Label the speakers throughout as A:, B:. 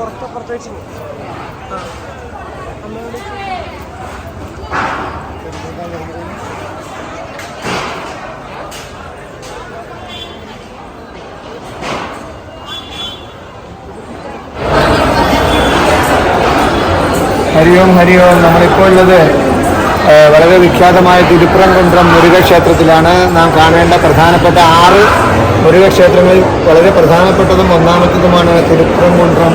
A: അമ്മയോട് പുറത്ത് വെച്ച്
B: ഹരി ഓം ഹരി ഓം നമ്മളിപ്പോൾ ഉള്ളത് വളരെ വിഖ്യാതമായ തിരുപ്പുറംകുന്നം മുരുകക്ഷേത്രത്തിലാണ് നാം കാണേണ്ട പ്രധാനപ്പെട്ട ആറ് മുരുകക്ഷേത്രങ്ങളിൽ വളരെ പ്രധാനപ്പെട്ടതും ഒന്നാമത്തതുമാണ് തിരുപ്പുറംകുന്നം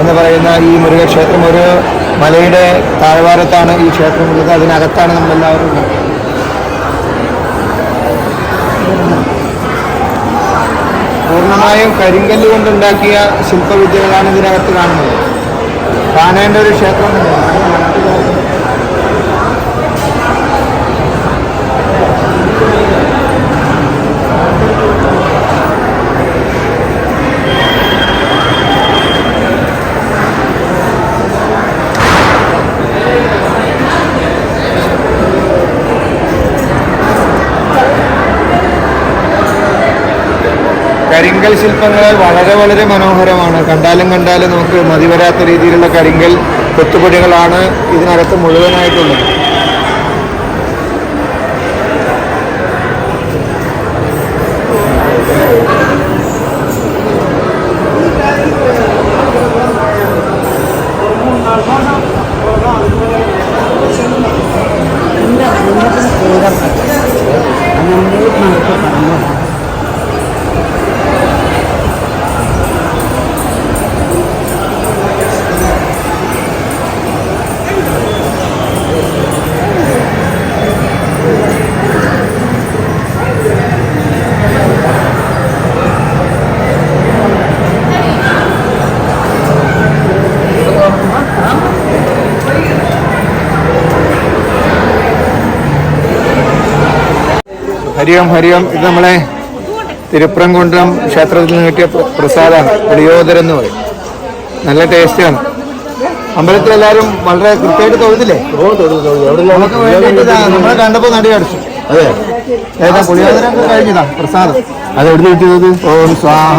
B: എന്ന് പറയുന്ന ഈ മുരുകക്ഷേത്രം. ഒരു മലയുടെ താഴ്വാരത്താണ് ഈ ക്ഷേത്രം ഉള്ളത്. അതിനകത്താണ് നമ്മളെല്ലാവരും പൂർണമായും കരിങ്കല്ല് കൊണ്ടുണ്ടാക്കിയ ശില്പവിദ്യകളാണ് ഇതിനകത്ത് കാണുന്നത്. കാണേണ്ട ഒരു ക്ഷേത്രം തന്നെയാണ് കരിങ്കൽ ശില്പങ്ങൾ വളരെ വളരെ മനോഹരമാണ്. കണ്ടാലും കണ്ടാലും നമുക്ക് മതിവരാത്ത രീതിയിലുള്ള കരിങ്കൽ കൊത്തുപടികളാണ് ഇതിനകത്ത് മുഴുവനായിട്ടുള്ളത്.
C: Thank കുടുംബത്തിന്
B: ഹരിയോം ഹരിയോം. ഇത് നമ്മളെ തിരുപ്പുറംകുന്றம் ക്ഷേത്രത്തിൽ നിന്ന് കിട്ടിയ പ്രസാദം പ്രസാദമാണ്. പുളിയോദരം എന്ന് പറയും. നല്ല ടേസ്റ്റാണ്. അമ്പലത്തിൽ എല്ലാവരും വളരെ കൃത്യമായിട്ട് തൊഴുതില്ലേ? നമുക്ക് വേണ്ടിയിട്ട് നമ്മളെ കണ്ടപ്പോ നടി അടിച്ചു. അതെ. ഏതാ പുളിയോദരം കഴിഞ്ഞതാ? പ്രസാദം. അത് എവിടെ കിട്ടിയത്? ഓം സ്വാഹ.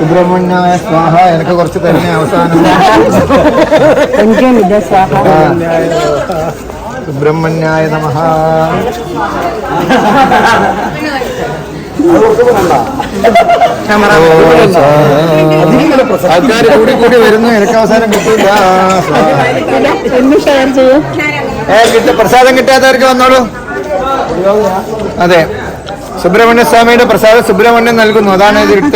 B: സുബ്രഹ്മണ്യായ സ്വാഹ. എനിക്ക് കുറച്ച് തന്നെ അവസാനം. സുബ്രഹ്മണ്യായ നമഃ. ആൾക്കാർ കൂടി കൂടി വരുന്നു. എനിക്ക് അവസാനം കിട്ടില്ല ഏ കിട്ട. പ്രസാദം കിട്ടാത്തവർക്ക് വന്നോളൂ. അതെ. സുബ്രഹ്മണ്യ സ്വാമിയുടെ പ്രസാദം സുബ്രഹ്മണ്യം നൽകുന്നു. അതാണ് ഇത് ഇട്ട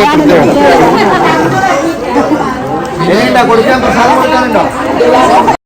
B: പ്രത്യേകത കൊടുക്കാൻ പ്രസാദം കൊടുക്കാനുണ്ടോ?